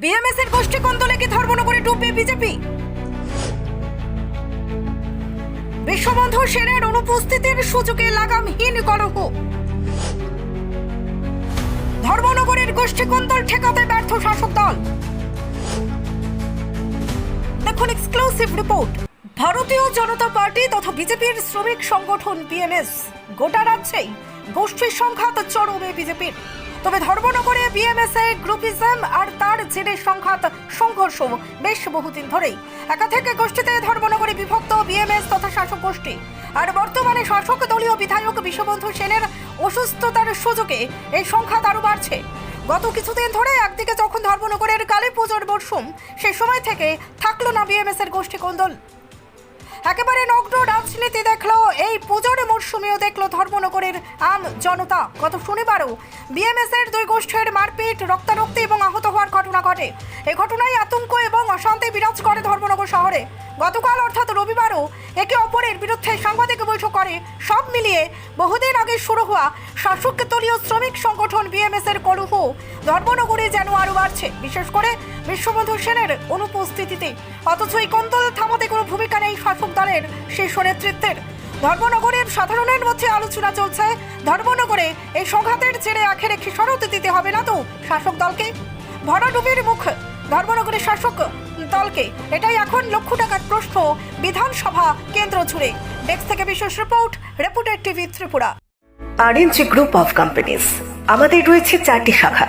BMS এর গোষ্ঠী কন্দলে কি ধর্মনগরে ডুববে বিজেপি? বিশ্ববন্ধু সেনের অনুপস্থিতির সুযোগে লাগামহীন কলহ। ধর্মনগরের গোষ্ঠী কন্দল ঠেকাতে ব্যর্থ শাসক দল? দেখুন এক্সক্লুসিভ রিপোর্ট ভারতীয় জনতা পার্টি তথা বিজেপির শ্রমিক সংগঠন বিএমএস গোটা রাজ্যেই গোষ্ঠীর সংঘাত চরমে বিজেপির। তবে ধর্মনগরে বিএমএস এ গ্রুপিজম আর তার জেরে সংঘাত, সংঘর্ষ বেশ বহুদিন ধরেই। একাধিক গোষ্ঠীতে ধর্মনগরে বিভক্ত বিএমএস তথা শাসক গোষ্ঠী। আর বর্তমানে শাসক দলীয় বিধায়ক বিশ্ববন্ধু সেনের অসুস্থতার সুযোগে এই সংঘাত আরও বাড়ছে। গত কিছুদিন ধরে একদিকে যখন ধর্মনগরের কালী পুজোর মরশুম, সে সময় থেকে থাকল না বিএমএস এর গোষ্ঠী কোন্দল। একেবারে নগ্ন রাজনীতি দেখল, এই পুজোর মরশুমেও দেখল ধর্মনগরের আম জনতা। গত শনিবারও বিএমএস এর দুই গোষ্ঠীর মারপিট, রক্তারক্তি এবং আহত হওয়ার ঘটনা ঘটে। এই ঘটনায় আতঙ্ক এবং অশান্তি বিরাজ করে ধর্মনগর শহরে। গতকাল অর্থাৎ রবিবারও একে অপরের বিরুদ্ধে সাংবাদিক বৈঠক করে। সব মিলিয়ে বহুদিন আগে শুরু হওয়া শাসক দলীয় শ্রমিক সংগঠন বিএমএস এর কলহ ধর্মনগরে যেন আরও বাড়ছে। বিশেষ করে বিশ্ববন্ধু সেনের অনুপস্থিতিতে। অথচ এই কন্দল থামাতে কোনো ভূমিকা শাসক দলের শীর্ষ নেতৃত্বের। ধর্মনগরের সাধারণের মধ্যে আলোচনা চলছে। ধর্মনগরে এই সংঘাতের জেরে আখেরে খেসারত দিতে হবে না তো শাসক দলকে। ভরাডুবির মুখ ধর্মনগরের শাসক দলকে। এটাই এখন লক্ষ টাকার প্রশ্ন বিধানসভা কেন্দ্র জুড়ে। ডেস্ক থেকে বিশেষ report, reputed TV Tripura. RNG group of companies. আমাদের রয়েছে চারটি শাখা।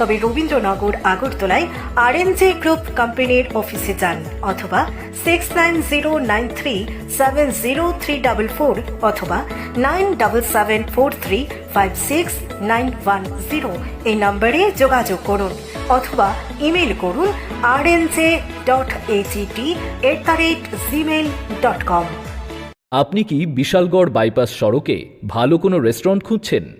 তবে রবীন্দ্রনগর, আগরতলায় আরএনজে গ্রুপ কোম্পানির অফিসে যান অথবা six nine zero nine three seven zero three double four অথবা nine double seven four three five six nine one zero এই নম্বরে যোগাযোগ করুন অথবা ইমেল করুন R N J dot AGT at the rate Gmail dot com আপনি কি Bishalgarh bypass সড়কে ভালো কোনো রেস্টুরেন্ট খুঁজছেন?